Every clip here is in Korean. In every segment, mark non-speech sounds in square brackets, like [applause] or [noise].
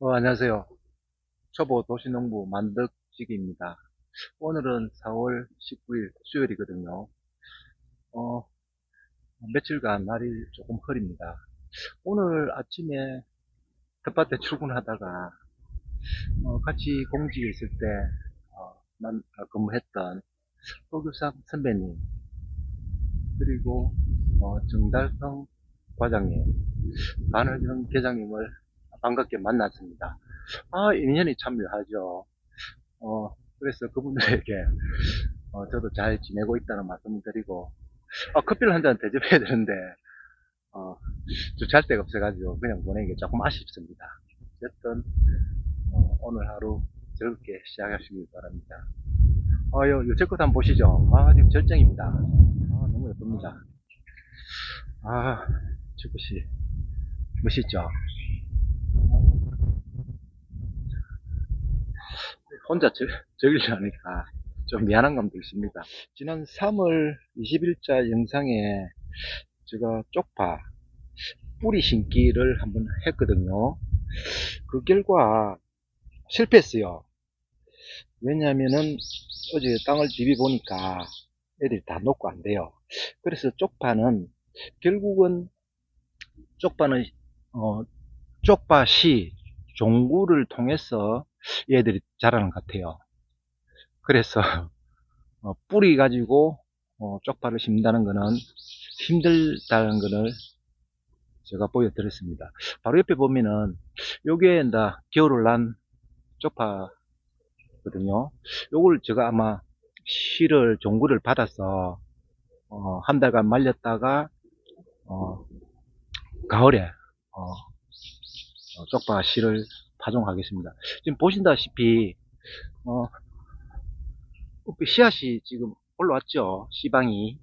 어, 안녕하세요. 초보 도시농부 만덕지기입니다. 오늘은 4월 19일 수요일이거든요. 어, 며칠간 날이 조금 흐립니다. 오늘 아침에 텃밭에 출근하다가 어, 같이 공직에 있을 때 어, 만, 아, 근무했던 도교상 선배님 그리고 어, 정달성 과장님 반을정 계장님을 반갑게 만났습니다. 아, 인연이 참 묘하죠. 어, 그래서 그분들에게, 어, 저도 잘 지내고 있다는 말씀을 드리고, 어, 커피를 한 잔 대접해야 되는데, 어, 주차할 데가 없어가지고 그냥 보내는 게 조금 아쉽습니다. 어쨌든, 어, 오늘 하루 즐겁게 시작하시길 바랍니다. 어, 요, 요, 제 것 한번 보시죠. 아, 지금 절정입니다. 아, 너무 예쁩니다. 아, 저것이 멋있죠? 혼자 즐, [laughs] 즐기려니까 좀 미안한 감도 있습니다. 지난 3월 20일자 영상에 제가 쪽파 뿌리 심기를 한번 했거든요. 그 결과 실패했어요. 왜냐하면은 어제 땅을 디비 보니까 애들이 다 녹고 안 돼요. 그래서 쪽파는 결국은 쪽파는 어, 쪽파씨 종구를 통해서 얘들이 자라는 것 같아요. 그래서 [laughs] 어, 뿌리 가지고 어, 쪽파를 심는다는 것은 힘들다는 것을 제가 보여드렸습니다. 바로 옆에 보면은 요게 다 겨울을 난 쪽파거든요. 요걸 제가 아마 씨를 종구를 받아서 어, 한 달간 말렸다가 어, 가을에 어, 어, 쪽파 씨를 파종하겠습니다. 지금 보신다시피 어, 그 씨앗이 지금 올라왔죠. 씨방이.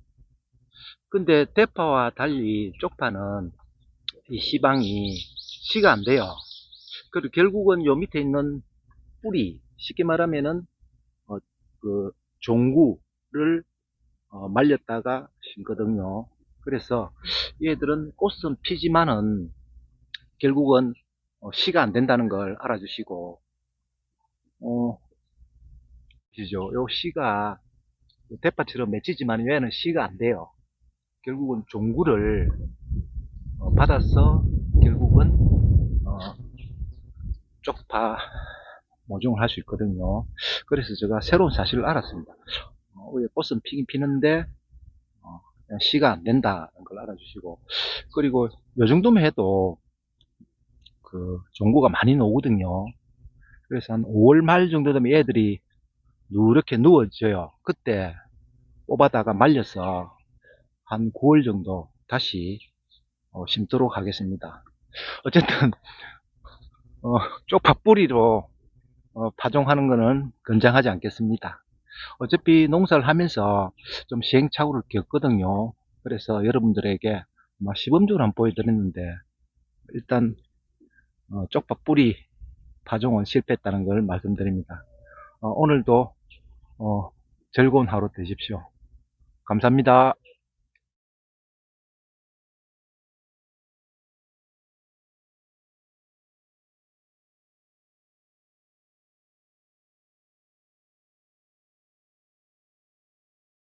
근데 대파와 달리 쪽파는 이 씨방이 씨가 안 돼요. 그리고 결국은 요 밑에 있는 뿌리, 쉽게 말하면은 어, 그 종구를 어, 말렸다가 심거든요. 그래서 얘들은 꽃은 피지만은 결국은 어, 씨가 안 된다는 걸 알아주시고 어, 보시죠. 요 씨가 대파처럼 맺히지만 얘는 씨가 안 돼요. 결국은 종구를 어, 받아서 결국은 어, 쪽파 모종을 할 수 있거든요. 그래서 제가 새로운 사실을 알았습니다. 어, 왜 꽃은 피긴 피는데 어, 씨가 안 된다는 걸 알아주시고 그리고 요 정도면 해도 그 종구가 많이 나오거든요. 그래서 한 5월 말 정도 되면 애들이 누렇게 누워져요. 그때 뽑아다가 말려서 한 9월 정도 다시 어, 심도록 하겠습니다. 어쨌든 어, 쪽파 뿌리로 어, 파종하는 것은 건장하지 않겠습니다. 어차피 농사를 하면서 좀 시행착오를 겪거든요. 그래서 여러분들에게 시범적으로 한번 보여드렸는데 일단 어, 쪽파 뿌리 파종은 실패했다는 걸 말씀드립니다. 어, 오늘도 어, 즐거운 하루 되십시오. 감사합니다.